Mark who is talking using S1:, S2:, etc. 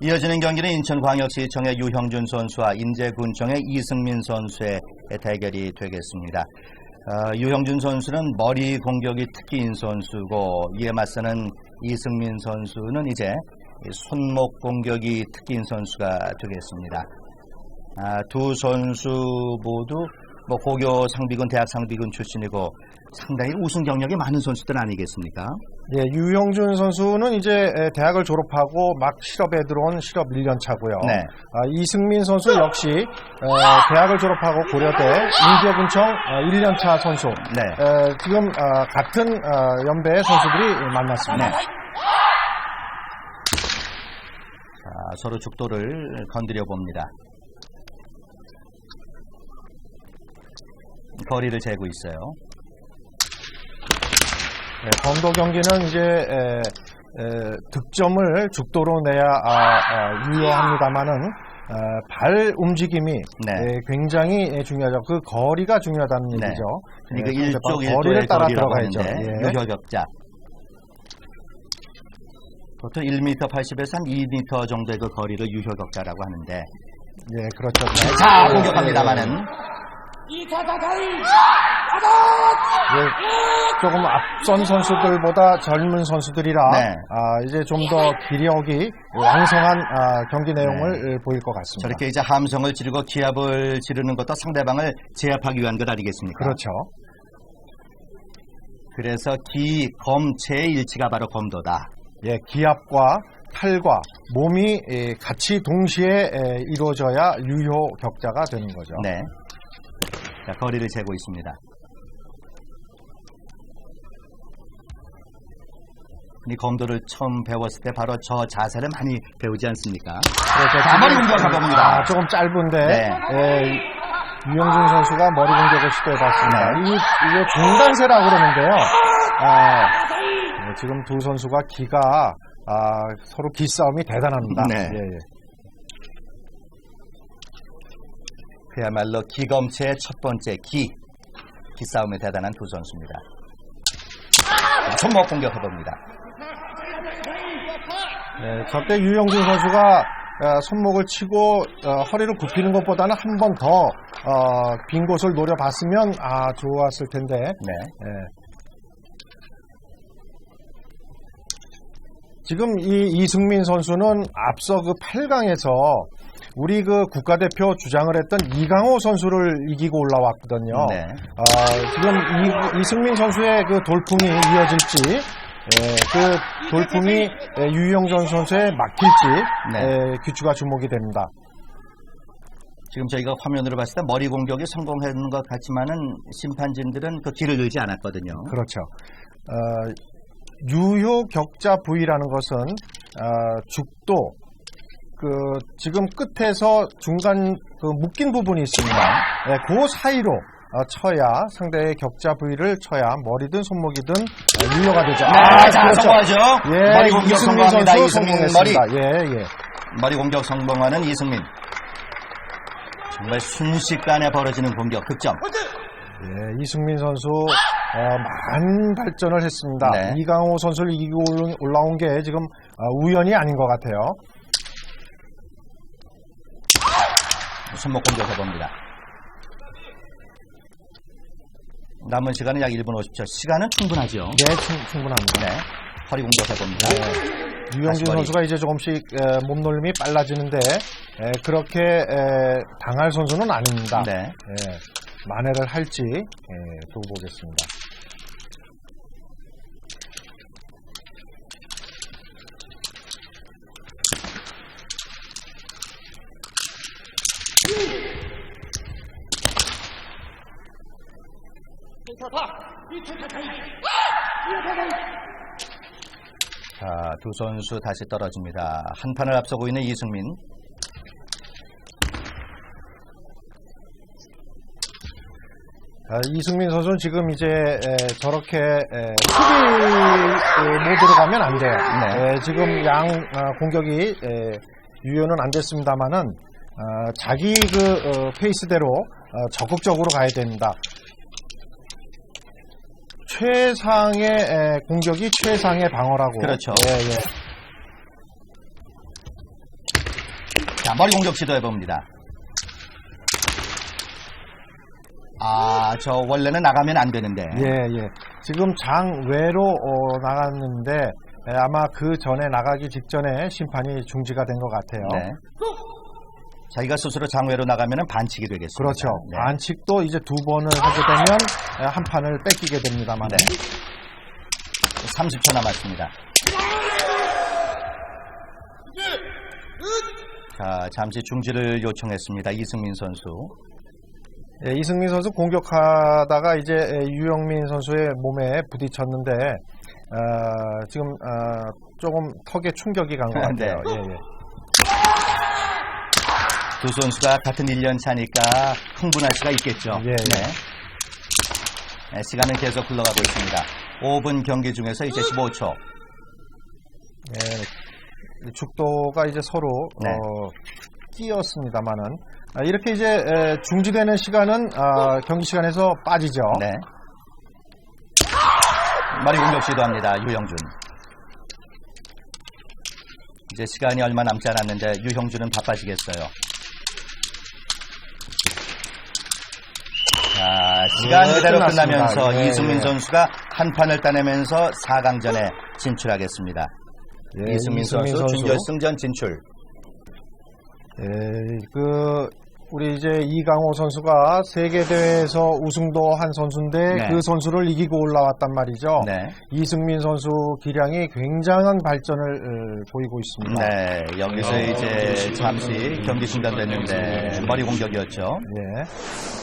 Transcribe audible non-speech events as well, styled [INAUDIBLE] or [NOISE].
S1: 이어지는 경기는 인천광역시청의 유형준 선수와 인제군청의 이승민 선수의 대결이 되겠습니다. 어, 유형준 선수는 머리 공격이 특기인 선수고 이에 맞서는 이승민 선수는 이제 이 손목 공격이 특기인 선수가 되겠습니다. 아, 두 선수 모두 뭐 고교 상비군, 대학 상비군 출신이고 상당히 우승 경력이 많은 선수들 아니겠습니까?
S2: 예, 유영준 선수는 이제 에, 대학을 졸업하고 막 실업에 들어온 실업 1년 차고요.
S1: 네.
S2: 아, 이승민 선수 역시 어, 대학을 졸업하고 고려대 인제군청 어, 1년 차 선수.
S1: 네.
S2: 에, 지금 어, 같은 어, 연배의 선수들이 만났습니다.
S1: 네. 자, 서로 죽도를 건드려 봅니다. 거리를 재고 있어요.
S2: 네, 범도 경기는 이제 에, 에, 득점을 죽도로 내야 아, 아, 유효합니다만은 어, 발 움직임이
S1: 네.
S2: 에, 굉장히 중요하죠. 그 거리가 중요하다는
S1: 네.
S2: 얘기죠.
S1: 그러니까
S2: 네,
S1: 일쪽
S2: 거리를 따라 들어가야죠. 예.
S1: 유효격자. 보통 1m 80에서 한 2m 정도의 그 거리를 유효격자라고 하는데
S2: 예, 그렇죠.
S1: 자
S2: 예,
S1: 공격합니다마는
S2: 예, 조금 앞선 선수들보다 젊은 선수들이라
S1: 네.
S2: 아, 이제 좀 더 기력이 왕성한 아, 경기 내용을 보일 것 같습니다.
S1: 저렇게 이제 함성을 지르고 기합을 지르는 것도 상대방을 제압하기 위한 것 아니겠습니까?
S2: 그렇죠.
S1: 그래서 기, 검, 체의 일치가 바로 검도다.
S2: 예, 기압과 팔과 몸이 예, 같이 동시에 예, 이루어져야 유효 격자가 되는 거죠.
S1: 네. 자, 거리를 재고 있습니다. 이 검도를 처음 배웠을 때 바로 저 자세를 많이 배우지 않습니까?
S2: 그렇죠.
S1: 자, 머리 공격 가봅니다.
S2: 아, 조금 짧은데
S1: 네.
S2: 예, 유영준 선수가 머리 공격을 시도해봤습니다.
S1: 네.
S2: 이, 이게 중단세라고 그러는데요. 아, 예, 지금 두 선수가 기가 아, 서로 기싸움이 대단합니다.
S1: 네.
S2: 예, 예.
S1: 그야말로 기검체의 첫 번째 기. 기싸움에 대단한 두 선수입니다. 자, 손목 공격해봅니다.
S2: 네, 저때 유영준 선수가 어, 손목을 치고 어, 허리를 굽히는 것보다는 한 번더 어, 빈 곳을 노려봤으면 아 좋았을 텐데
S1: 네.
S2: 예. 지금 이 이승민 선수는 앞서 그 8강에서 우리 그 국가대표 주장을 했던 이강호 선수를 이기고 올라왔거든요.
S1: 네.
S2: 아, 지금 이, 이승민 선수의 그 돌풍이 이어질지, 예, 그 돌풍이 예, 유영전 선수에 막힐지
S1: 네.
S2: 예, 귀추가 주목이 됩니다.
S1: 지금 저희가 화면으로 봤을 때 머리 공격이 성공했는 것 같지만은 심판진들은 그 길을 늘지 않았거든요.
S2: 그렇죠. 어, 유효 격자 부위라는 것은 어, 죽도 그 지금 끝에서 중간 그 묶인 부분이 있습니다. 예, 그 사이로 어, 쳐야 상대의 격자 부위를 쳐야 머리든 손목이든 어, 유효가 되죠.
S1: 네, 자,
S2: 그렇죠.
S1: 성공하죠.
S2: 예,
S1: 머리 공격 성공합니다. 이승민 머리.
S2: 예, 예.
S1: 머리 공격 성공하는 이승민. 정말 순식간에 벌어지는 공격 득점.
S2: 예, 이승민 선수 어, 많은 발전을 했습니다.
S1: 네.
S2: 이강호 선수를 이기고 올라- 올라온 게 지금 어, 우연이 아닌 것 같아요.
S1: 손목 공격 해 봅니다. 남은 시간은 약 1분 50초. 시간은 충분하죠.
S2: 네, 충, 충분합니다.
S1: 네. 허리 공격 해 봅니다.
S2: 유영진
S1: 다시 머리.
S2: 선수가 이제 조금씩 에, 몸놀림이 빨라지는데 에, 그렇게 에, 당할 선수는 아닙니다.
S1: 네.
S2: 예, 만회를 할지 예, 두고 보겠습니다.
S1: 자, 두 선수 다시 떨어집니다. 한 판을 앞서고 있는 이승민.
S2: 아, 이승민 선수는 지금 이제 에, 저렇게 에, 수비 에, 모드로 가면 안 돼요.
S1: 네.
S2: 에, 지금 양 어, 공격이 에, 유효는 안 됐습니다만은 어, 자기 그 어, 페이스대로 어, 적극적으로 가야 됩니다. 최상의 에, 공격이 최상의 방어라고.
S1: 그렇죠.
S2: 예, 예.
S1: 자, 머리 공격 시도해 봅니다. 아, 저 원래는 나가면 안 되는데.
S2: 예, 예. 지금 장외로 어, 나갔는데 에, 아마 그 전에 나가기 직전에 심판이 중지가 된 것 같아요.
S1: 네. 자기가 스스로 장외로 나가면 반칙이 되겠습니다.
S2: 그렇죠.
S1: 네.
S2: 반칙도 이제 두 번을 하게 되면 에, 한 판을 뺏기게 됩니다만.
S1: 네. 30초 남았습니다. 자, 잠시 중지를 요청했습니다. 이승민 선수.
S2: 예, 이승민 선수 공격하다가 이제 에, 유영민 선수의 몸에 부딪혔는데 어, 지금 어, 조금 턱에 충격이 간것 [LAUGHS]
S1: 네.
S2: 같아요. 예, 예.
S1: 두 선수가 같은 1년 차니까 흥분할 수가 있겠죠.
S2: 예, 예.
S1: 네. 네, 시간은 계속 흘러가고 있습니다. 5분 경기 중에서 이제 15초.
S2: 예, 죽도가 이제 서로
S1: 네.
S2: 어, 끼었습니다만은 아, 이렇게 이제 에, 중지되는 시간은 아, 경기 시간에서 빠지죠.
S1: 네. 머리 공격 시도합니다. 유형준. 이제 시간이 얼마 남지 않았는데 유형준은 바빠지겠어요. 자, 시간
S2: 네,
S1: 그대로
S2: 끝났습니다.
S1: 끝나면서
S2: 예,
S1: 이승민
S2: 예.
S1: 선수가 한 판을 따내면서 4강전에 진출하겠습니다.
S2: 예,
S1: 이승민, 선수, 준결승전 진출.
S2: 예, 그 우리 이제 이강호 선수가 세계 대회에서 우승도 한 선수인데
S1: 네.
S2: 그 선수를 이기고 올라왔단 말이죠.
S1: 네.
S2: 이승민 선수 기량이 굉장한 발전을 어, 보이고 있습니다.
S1: 네, 여기서 이제 잠시 경기 중단됐는데 머리 공격이었죠.
S2: 예.